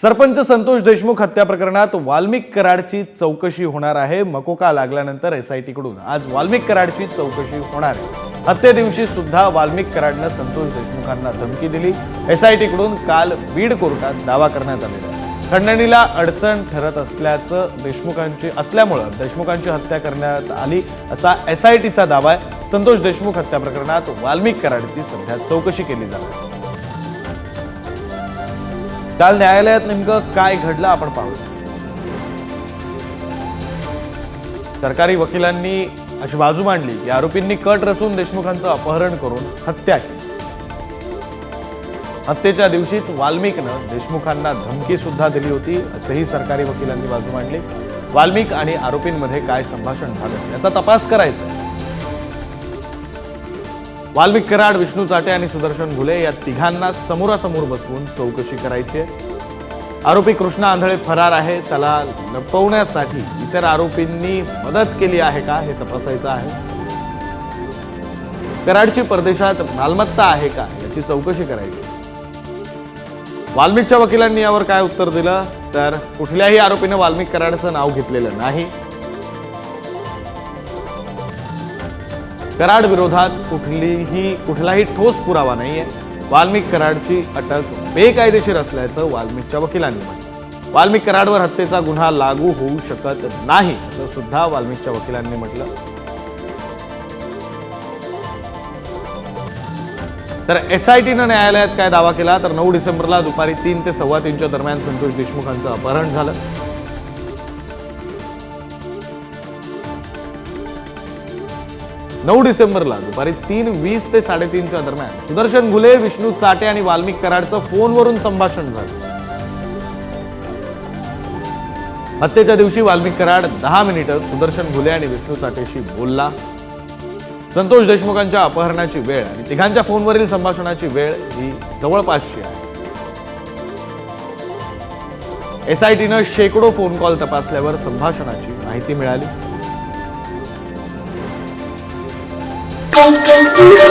सरपंच संतोष देशमुख हत्या प्रकरणात वाल्मिक कराडची चौकशी होणार आहे. मकोका लागल्यानंतर एसआयटी कडून आज वाल्मिक कराडची चौकशी होणार आहे. हत्ये दिवशी सुद्धा वाल्मिक कराडनं संतोष देशमुखांना धमकी दिली. एसआयटी कडून काल बीड कोर्टात दावा करण्यात आलेला खंडणीला अडचण ठरत असल्याचं देशमुखांची असल्यामुळं देशमुखांची हत्या करण्यात आली असा एसआयटीचा दावा आहे. संतोष देशमुख हत्या प्रकरणात वाल्मिक कराडची सध्या चौकशी केली जाणार आहे. काल न्यायालयात नेमकं काय घडलं आपण पाहू. सरकारी वकिलांनी अशी बाजू मांडली की आरोपींनी कट रचून देशमुखांचं अपहरण करून हत्या केली. हत्येच्या दिवशीच वाल्मिकनं देशमुखांना धमकी सुद्धा दिली होती असंही सरकारी वकिलांनी बाजू मांडली. वाल्मिक आणि आरोपींमध्ये काय संभाषण झालं याचा तपास करायचा वाल्मिक कराड विष्णू चाटे आणि सुदर्शन घुले या तिघांना समोरासमोर बसवून चौकशी करायची आहे. आरोपी कृष्णा आंधळे फरार आहे. त्याला लपवण्यासाठी इतर आरोपींनी मदत केली आहे का हे तपासायचं आहे. कराडची परदेशात मालमत्ता आहे का याची चौकशी करायची वाल्मिकच्या वकिलांनी यावर काय उत्तर दिलं? तर कुठल्याही आरोपीने वाल्मिक कराडचं नाव घेतलेलं नाही. कराड विरोधात कुठलीही कुठलाही ठोस पुरावा नाहीये. वाल्मिक कराडची अटक बेकायदेशीर असल्याचं वाल्मिकच्या वकिलांनी म्हटलं वाल्मिक कराडवर हत्येचा गुन्हा लागू होऊ शकत नाही असं सुद्धा वाल्मिकच्या वकिलांनी म्हटलं तर एस आय टीनं न्यायालयात काय दावा केला तर नऊ डिसेंबरला दुपारी तीन ते सव्वा तीनच्या दरम्यान संतोष देशमुखांचं अपहरण झालं. नऊ डिसेंबरला दुपारी तीन वीस ते साडेतीनच्या दरम्यान सुदर्शन घुले विष्णू चाटे आणि वाल्मिक कराडचं फोनवरून संभाषण झालं. हत्येच्या दिवशी वाल्मिक कराड दहा मिनिटं सुदर्शन घुले आणि विष्णू चाटेशी बोलला. संतोष देशमुखांच्या अपहरणाची वेळ आणि तिघांच्या फोनवरील संभाषणाची वेळ ही जवळपासची आहे. एसआयटीनं शेकडो फोन कॉल तपासल्यावर संभाषणाची माहिती मिळाली. Thank you.